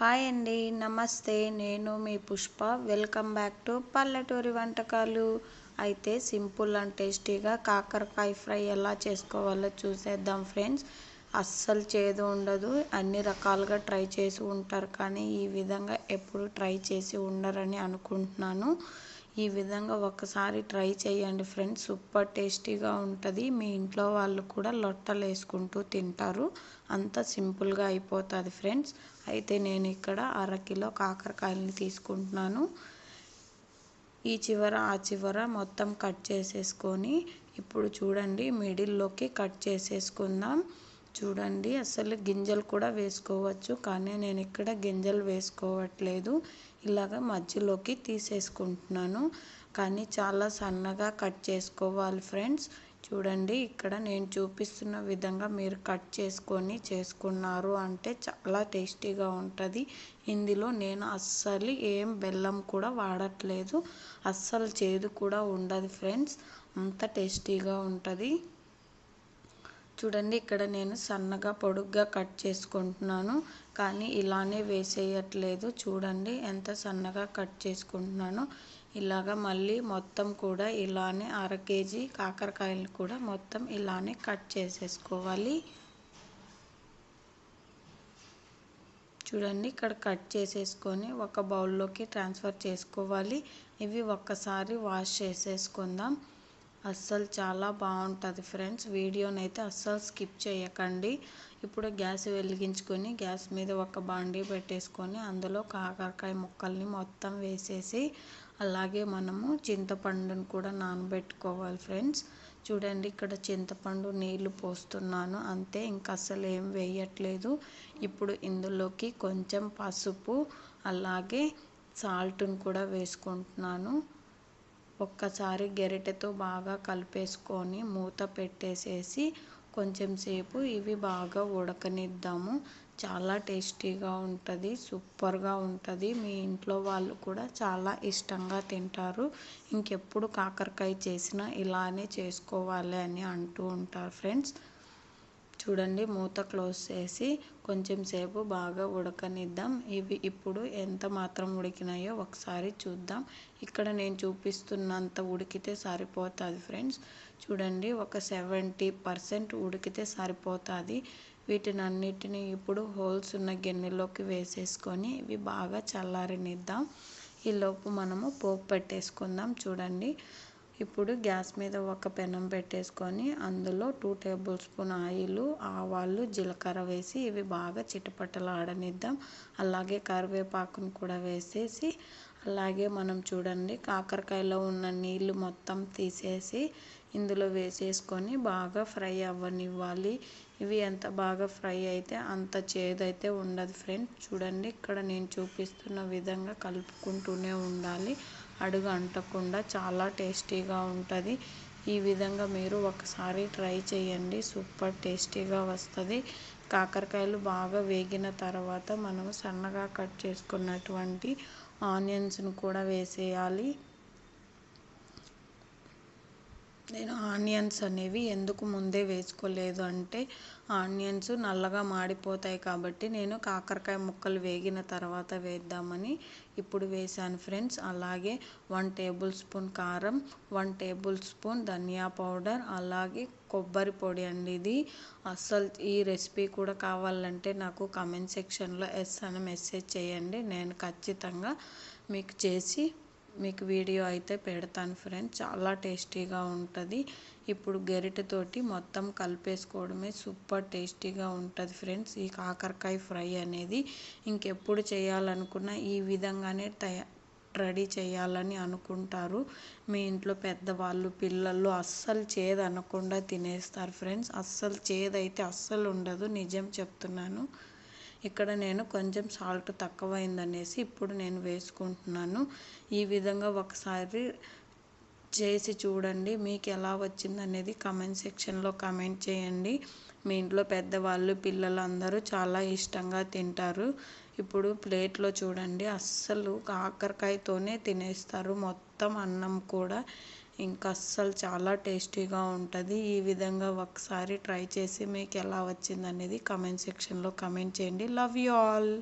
Hi అండి నమస్తే. నేను మీ పుష్ప. వెల్కమ్ బ్యాక్ టు పల్లెటూరి వంటకాలు. అయితే సింపుల్ అండ్ టేస్టీగా కాకరకాయ ఫ్రై ఎలా చేసుకోవాలో చూసేద్దాం ఫ్రెండ్స్. అస్సలు చేదు ఉండదు. అన్ని రకాలుగా ట్రై చేసి ఉంటారు కానీ ఈ విధంగా ఎప్పుడు ట్రై చేసి ఉండరని అనుకుంటున్నాను. ఈ విధంగా ఒకసారి ట్రై చేయండి ఫ్రెండ్స్. సూపర్ టేస్టీగా ఉంటుంది. మీ ఇంట్లో వాళ్ళు కూడా లొట్టలు వేసుకుంటూ తింటారు. అంత సింపుల్గా అయిపోతుంది ఫ్రెండ్స్. అయితే నేను ఇక్కడ అరకిలో కాకరకాయలని తీసుకుంటున్నాను. ఈ చివర ఆ చివర మొత్తం కట్ చేసేసుకొని ఇప్పుడు చూడండి మిడిల్లోకి కట్ చేసేసుకుందాం. చూడండి అసలు గింజలు కూడా వేసుకోవచ్చు. కానీ నేను ఇక్కడ గింజలు వేసుకోవట్లేదు. ఇలాగ మధ్యలోకి తీసేసుకుంటున్నాను. కానీ చాలా సన్నగా కట్ చేసుకోవాలి ఫ్రెండ్స్. చూడండి ఇక్కడ నేను చూపిస్తున్న విధంగా మీరు కట్ చేసుకొని చేసుకున్నారు అంటే చాలా టేస్టీగా ఉంటుంది. ఇందులో నేను అస్సలు ఏం బెల్లం కూడా వాడట్లేదు. అస్సలు చేదు కూడా ఉండదు ఫ్రెండ్స్. అంత టేస్టీగా ఉంటుంది. చూడండి ఇక్కడ నేను సన్నగా పొడుగ్గా కట్ చేసుకుంటున్నాను కానీ ఇలానే వేసేయట్లేదు. చూడండి ఎంత సన్నగా కట్ చేసుకుంటున్నాను. ఇలాగ మళ్ళీ మొత్తం కూడా ఇలానే అర కేజీ కాకరకాయలు కూడా మొత్తం ఇలానే కట్ చేసేసుకోవాలి. చూడండి ఇక్కడ కట్ చేసేసుకొని ఒక బౌల్లోకి ట్రాన్స్ఫర్ చేసుకోవాలి. ఇవి ఒక్కసారి వాష్ చేసేసుకుందాం. అస్సలు చాలా బాగుంటుంది ఫ్రెండ్స్. వీడియోని అయితే అస్సలు స్కిప్ చేయకండి. ఇప్పుడు గ్యాస్ వెలిగించుకొని గ్యాస్ మీద ఒక బాండీ పెట్టేసుకొని అందులో కాకరకాయ ముక్కల్ని మొత్తం వేసేసి అలాగే మనము చింతపండుని కూడా నానబెట్టుకోవాలి ఫ్రెండ్స్. చూడండి ఇక్కడ చింతపండు నీళ్ళు పోస్తున్నాను. అంతే ఇంకా అసలు ఏం వేయట్లేదు. ఇప్పుడు ఇందులోకి కొంచెం పసుపు అలాగే సాల్ట్ని కూడా వేసుకుంటున్నాను. ఒక్కసారి గెరిటెతో బాగా కలిపేసుకొని మూత పెట్టేసేసి కొంచెం సేపు ఇవి బాగా ఉడకనిద్దాము. చాలా టేస్టీగా ఉంటుంది సూపర్గా ఉంటుంది. మీ ఇంట్లో వాళ్ళు కూడా చాలా ఇష్టంగా తింటారు. ఇంకెప్పుడు కాకరకాయ చేసినా ఇలానే చేసుకోవాలి అని అంటూ ఉంటారు ఫ్రెండ్స్. చూడండి మూత క్లోజ్ చేసి కొంచెం సేపు బాగా ఉడకనిద్దాం. ఇవి ఇప్పుడు ఎంత మాత్రం ఉడికినాయో ఒకసారి చూద్దాం. ఇక్కడ నేను చూపిస్తున్నంత ఉడికితే సరిపోతుంది ఫ్రెండ్స్. చూడండి ఒక సెవెంటీ పర్సెంట్ ఉడికితే సరిపోతుంది. వీటిని అన్నిటిని ఇప్పుడు హోల్స్ ఉన్న గిన్నెలోకి వేసేసుకొని ఇవి బాగా చల్లారనిద్దాం. ఈలోపు మనము పోపు పెట్టేసుకుందాం. చూడండి ఇప్పుడు గ్యాస్ మీద ఒక పెనం పెట్టేసుకొని అందులో టూ టేబుల్ స్పూన్ ఆయిల్ ఆవాలు జీలకర్ర వేసి ఇవి బాగా చిటపట్టలు అలాగే కరివేపాకును కూడా వేసేసి అలాగే మనం చూడండి కాకరకాయలో ఉన్న నీళ్ళు మొత్తం తీసేసి ఇందులో వేసేసుకొని బాగా ఫ్రై అవ్వనివ్వాలి. ఇవి ఎంత బాగా ఫ్రై అయితే అంత చేదైతే ఉండదు ఫ్రెండ్స్. చూడండి ఇక్కడ నేను చూపిస్తున్న విధంగా కలుపుకుంటూనే ఉండాలి. అడుగు అంటకుండా చాలా టేస్టీగా ఉంటుంది. ఈ విధంగా మీరు ఒకసారి ట్రై చేయండి. సూపర్ టేస్టీగా వస్తుంది. కాకరకాయలు బాగా వేగిన తర్వాత మనము సన్నగా కట్ చేసుకున్నటువంటి ఆనియన్స్ను కూడా వేసేయాలి. నేను ఆనియన్స్ అనేవి ఎందుకు ముందే వేసుకోలేదు అంటే ఆనియన్స్ నల్లగా మాడిపోతాయి కాబట్టి నేను కాకరకాయ ముక్కలు వేగిన తర్వాత వేద్దామని ఇప్పుడు వేసాను ఫ్రెండ్స్. అలాగే వన్ టేబుల్ స్పూన్ కారం వన్ టేబుల్ స్పూన్ ధనియా పౌడర్ అలాగే కొబ్బరి పొడి అండి ఇది. అస్సలు ఈ రెసిపీ కూడా కావాలంటే నాకు కమెంట్ సెక్షన్లో ఎస్ అని మెసేజ్ చేయండి. నేను ఖచ్చితంగా మీకు చేసి మీకు వీడియో అయితే పెడతాను ఫ్రెండ్స్ చాలా టేస్టీగా ఉంటుంది. ఇప్పుడు గరిటెతోటి మొత్తం కలిపేసుకోవడమే సూపర్ టేస్టీగా ఉంటుంది ఫ్రెండ్స్ ఈ కాకరకాయ ఫ్రై అనేది ఇంకెప్పుడు చేయాలనుకున్నా ఈ విధంగానే తయా రెడీ చేయాలని అనుకుంటారు. మీ ఇంట్లో పెద్దవాళ్ళు పిల్లలు అస్సలు చేదు అనకుండా తినేస్తారు ఫ్రెండ్స్ అస్సలు చేదైతే అస్సలు ఉండదు. నిజం చెప్తున్నాను. ఇక్కడ నేను కొంచెం సాల్ట్ తక్కువైందనేసి ఇప్పుడు నేను వేసుకుంటున్నాను. ఈ విధంగా ఒకసారి చేసి చూడండి మీకు ఎలా వచ్చింది అనేది కమెంట్ సెక్షన్లో కమెంట్ చేయండి. మీ ఇంట్లో పెద్దవాళ్ళు పిల్లలు అందరూ చాలా ఇష్టంగా తింటారు. ఇప్పుడు ప్లేట్లో చూడండి అస్సలు కాకరకాయతోనే తినేస్తారు. మొత్తం అన్నం కూడా ఇంకా అస్సలు చాలా టేస్టీగా ఉంటుంది. ఈ విధంగా ఒకసారి ట్రై చేసి మీకు ఎలా వచ్చింది అనేది కమెంట్ సెక్షన్లో కమెంట్ చేయండి. Love you all.